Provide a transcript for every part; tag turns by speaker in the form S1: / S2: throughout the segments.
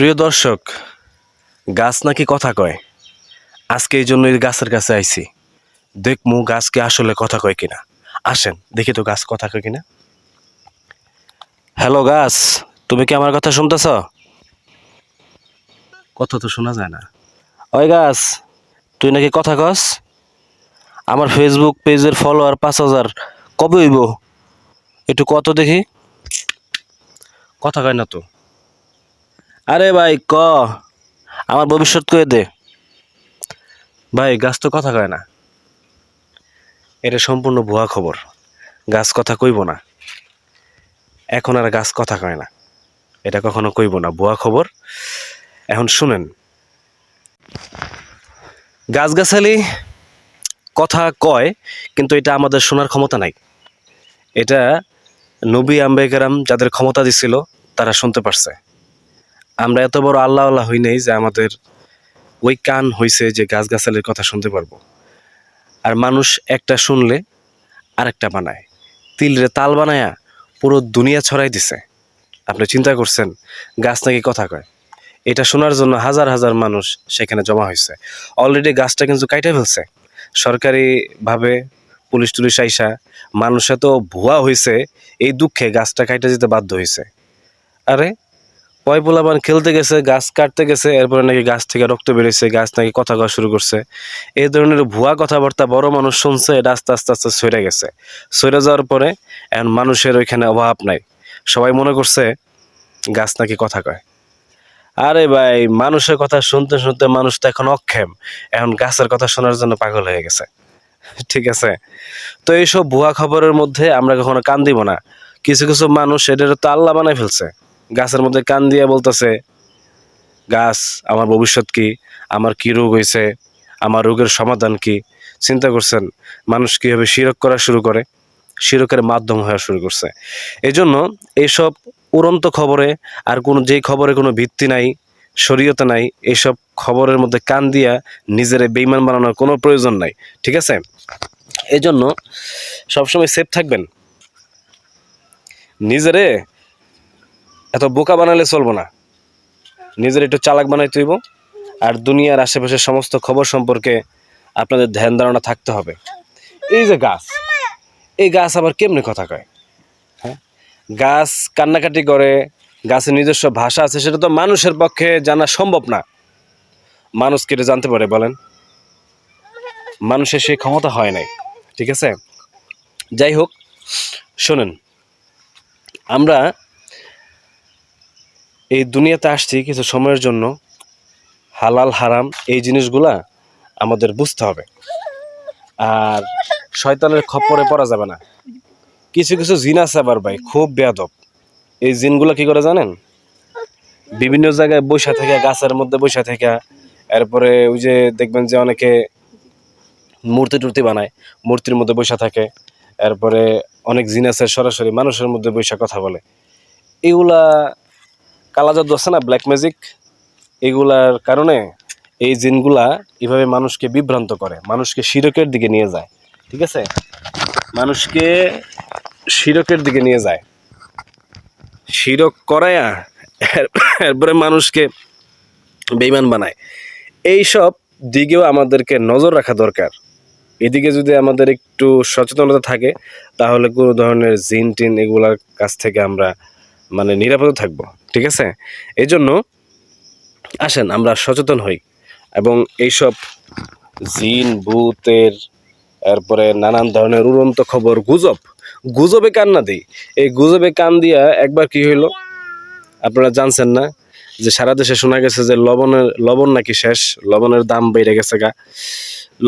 S1: প্রিয় দর্শক, গাছ নাকি কথা কয়? আজকে এই জন্য গাছের কাছে আইছি। দেখমু গাছকে আসলে কথা কয় কিনা। আসেন, দেখি তো গাছ কথা কয় কিনা। হ্যালো গাছ, তুমি কি আমার কথা শুনতেছ? কথা তো শোনা যায় না। ওই গাছ, তুই নাকি কথা কস? আমার ফেসবুক পেজের ফলোয়ার পাঁচ হাজার, কবে হইব? একটু কত দেখি? কথা কয় না তো। আরে ভাই, ক? আমার ভবিষ্যৎ কয়ে দে। ভাই, গাছ তো কথা কয় না। এটা সম্পূর্ণ ভুয়া খবর। গাছ কথা কইব না। এখন আর গাছ কথা কয় না। এটা কখনো কইব না। ভুয়া খবর। এখন শুনেন। গাছগাছালি কথা কয়, কিন্তু এটা আমাদের শোনার ক্ষমতা নাই। এটা নবী আম্বেকেরাম যাদের ক্ষমতা দিছিল, তারা শুনতে পারছে। আমরা এত বড় আল্লাহ আল্লাহ হই নাই যে আমাদের ওই কান হইছে যে গাছগাছালির কথা শুনতে পারব। আর মানুষ একটা শুনলে আরেকটা বানায়। তিলরে তাল বানায়া পুরো দুনিয়া ছড়াই দিছে। আপনি চিন্তা করছেন, গাছ নাকি কথা কয়? এটা শোনার জন্য হাজার হাজার মানুষ সেখানে জমা হয়েছে অলরেডি গাছটা কিন্তু কাইটে ফেলছে। সরকারিভাবে পুলিশ টুলিশ আইসা মানুষ এত ভুয়া হয়েছে এই দুঃখে গাছটা কাইটে যেতে বাধ্য হয়েছে আরে পয় পোলাপান খেলতে গেছে, গাছ কাটতে গেছে, এরপরে নাকি গাছ থেকে রক্ত বেরিয়েছে গাছ নাকি কথা কওয়া শুরু করছে। এই ধরনের ভুয়া কথাবার্তা বড় মানুষ শুনছে, এটা আস্তে আস্তে আস্তে সরে গেছে। সরে যাওয়ার পরে এখন মানুষের ওইখানে অভাব নাই। সবাই মনে করছে গাছ নাকি কথা কয়। আরে ভাই, মানুষের কথা শুনতে শুনতে মানুষ তো এখন অক্ষেম। এখন গাছের কথা শোনার জন্য পাগল হয়ে গেছে। ঠিক আছে? তো এইসব ভুয়া খবরের মধ্যে আমরা কখনো কান দিব না। কিছু কিছু মানুষ এটার তো আল্লাহ বানাই ফেলছে। গাছের মধ্যে কান দিয়ে বলতেছে, গাছ, আমার ভবিষ্যৎ কি? আমার কি রোগ হয়েছে আমার রোগের সমাধান কি? চিন্তা করছেন, মানুষ কীভাবে শিরক করা শুরু করে? শিরকের মাধ্যম হওয়া শুরু করছে। এই জন্য এইসব উড়ন্ত খবরে আর কোনো, যেই খবরে কোনো ভিত্তি নাই, শরীয়তে নাই এইসব খবরের মধ্যে কান দিয়া নিজের বেইমান বানানোর কোনো প্রয়োজন নাই। ঠিক আছে? এই জন্য সবসময় সেফ থাকবেন। নিজেরে এত বোকা বানালে চলবো না। নিজের একটু চালাক বানাই তুইব আর দুনিয়ার আশেপাশের সমস্ত খবর সম্পর্কে আপনাদের ধ্যান ধারণা থাকতে হবে। এই যে গাছ, এই গাছ আবার কেমনে কথা কয়? হ্যাঁ? গাছ কান্নাকাটি করে, গাছের নিজস্ব ভাষা আছে, সেটা তো মানুষের পক্ষে জানা সম্ভব না। মানুষ কেটে জানতে পারে বলেন? মানুষের সেই ক্ষমতা হয় নাই, ঠিক আছে? যাই হোক, শোনেন, আমরা এই দুনিয়াতে আসছি কিছু সময়ের জন্য। হালাল, হারাম এই জিনিসগুলা আমাদের বুঝতে হবে। আর শয়তানের খপ্পরে পড়া যাবে না। কিছু কিছু জিন আছে আবার ভাই, খুব বেয়াদব। এই জিনগুলো কি করে জানেন? বিভিন্ন জায়গায় বৈশা থেকে, গাছের মধ্যে বৈশা থেকে। এরপরে ওই যে দেখবেন যে অনেকে মূর্তি টুর্তি বানায়, মূর্তির মধ্যে বৈশা থাকে। এরপরে অনেক জিন আছে, সরাসরি মানুষের মধ্যে বৈশা কথা বলে। এগুলা কালা জাদু আছে না ব্ল্যাক ম্যাজিক এগুলার কারণে এই জিনগুলা এভাবে মানুষকে বিভ্রান্ত করে, মানুষকে শিরকের দিকে নিয়ে যায়, ঠিক আছে? মানুষকে শিরকের দিকে নিয়ে যায়। শিরক করায়া এরপরে মানুষকে বেইমান বানায়। এইসব দিকেও আমাদেরকে নজর রাখা দরকার। এদিকে যদি আমাদের একটু সচেতনতা থাকে, তাহলে কোনো ধরনের জিন টিন এগুলার কাছ থেকে আমরা মানে নিরাপদে থাকব। ঠিক আছে? এই জন্য আসেন, আমরা সচেতন হই। এবং এইসব জিন, ভূতের, এরপরে নানান ধরনের উড়ন্ত খবর, গুজব, গুজবে কান না দিই। এই গুজবে কান দিয়া একবার কি হইল? আপনারা জানছেন না যে সারা দেশে শোনা গেছে যে লবণের, লবণ নাকি শেষ? লবণের দাম বেড়ে গেছে গা।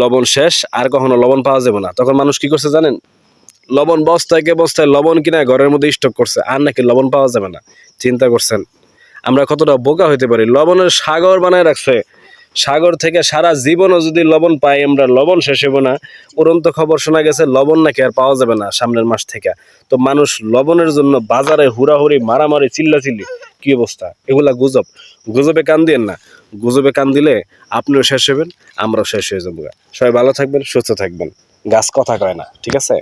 S1: লবণ শেষ, আর কখনো লবণ পাওয়া যাবে না। তখন মানুষ কি করছে জানেন? লবণ বস্তায় কে বস্তায় লবণ কিনা ঘরের মধ্যে স্টক করছে, আর নাকি লবণ পাওয়া যাবে না? চিন্তা করছেন? আমরা কতটা বোকা হইতে পারি? লবণের সাগর বানায় রাখছে। সাগর থেকে সারা জীবনও যদি লবণ পাই, আমরা লবণ শেষ হব না। উড়ন্ত খবর শোনা গেছে, লবণ নাকি আর পাওয়া যাবে না সামনের মাস থেকে। তো মানুষ লবণের জন্য বাজারে হুড়াহুড়ি, মারামারি, চিল্লাচিল্লি, কি অবস্থা? এগুলা গুজব। গুজবে কান দিয়েন না। গুজবে কান দিলে আপনিও শেষ হবেন আমরাও শেষ হয়ে যাব সবাই ভালো থাকবেন, সুস্থ থাকবেন। গাছ কথা কয় না, ঠিক আছে?